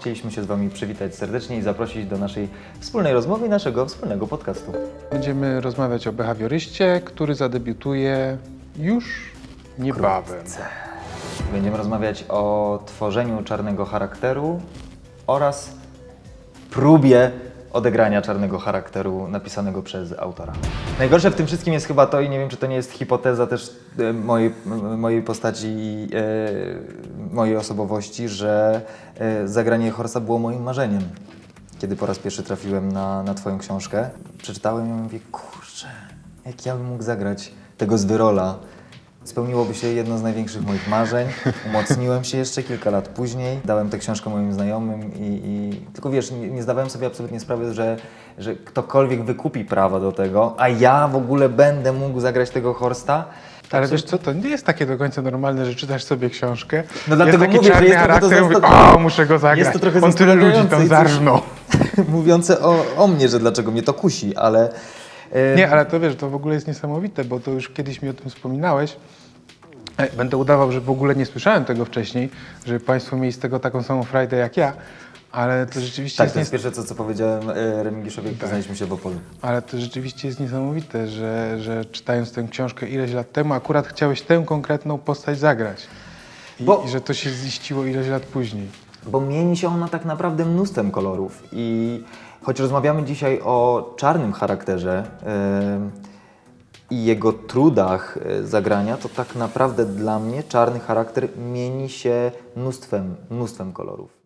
Chcieliśmy się z Wami przywitać serdecznie i zaprosić do naszej wspólnej rozmowy i naszego wspólnego podcastu. Będziemy rozmawiać o behawioryście, który zadebiutuje już niebawem. Będziemy rozmawiać o tworzeniu czarnego charakteru oraz próbie odegrania czarnego charakteru napisanego przez autora. Najgorsze w tym wszystkim jest chyba to, i nie wiem, czy to nie jest hipoteza też e, mojej, mojej postaci i e, mojej osobowości, że e, zagranie Horsa było moim marzeniem. Kiedy po raz pierwszy trafiłem na, na Twoją książkę, przeczytałem ją i mówię, kurczę, jak ja bym mógł zagrać tego zwyrola. Spełniłoby się jedno z największych moich marzeń. Umocniłem się jeszcze kilka lat później. Dałem tę książkę moim znajomym i, i tylko wiesz, nie, nie zdawałem sobie absolutnie sprawy, że, że ktokolwiek wykupi prawa do tego, a ja w ogóle będę mógł zagrać tego Horsta. Ale wiesz co, to nie jest takie do końca normalne, że czytasz sobie książkę, No dlatego jest taki mówię, że jest to charakter, zasta- o, muszę go zagrać. Jest to trochę On tyle ludzi tam zarżnął. Mówiące o, o mnie, że dlaczego mnie to kusi, ale... Nie, ale to wiesz, to w ogóle jest niesamowite, bo to już kiedyś mi o tym wspominałeś. E, Będę udawał, że w ogóle nie słyszałem tego wcześniej, żeby Państwo mieli z tego taką samą frajdę jak ja, ale to rzeczywiście Tak, jest to jest pierwsze, co, co powiedziałem e, Remigiuszowi, jak poznaliśmy się w Opolu. Ale to rzeczywiście jest niesamowite, że, że czytając tę książkę ileś lat temu, akurat chciałeś tę konkretną postać zagrać. I, Bo- i że to się ziściło ileś lat później. Bo mieni się ona tak naprawdę mnóstwem kolorów i choć rozmawiamy dzisiaj o czarnym charakterze em, i jego trudach e, zagrania, to tak naprawdę dla mnie czarny charakter mieni się mnóstwem, mnóstwem kolorów.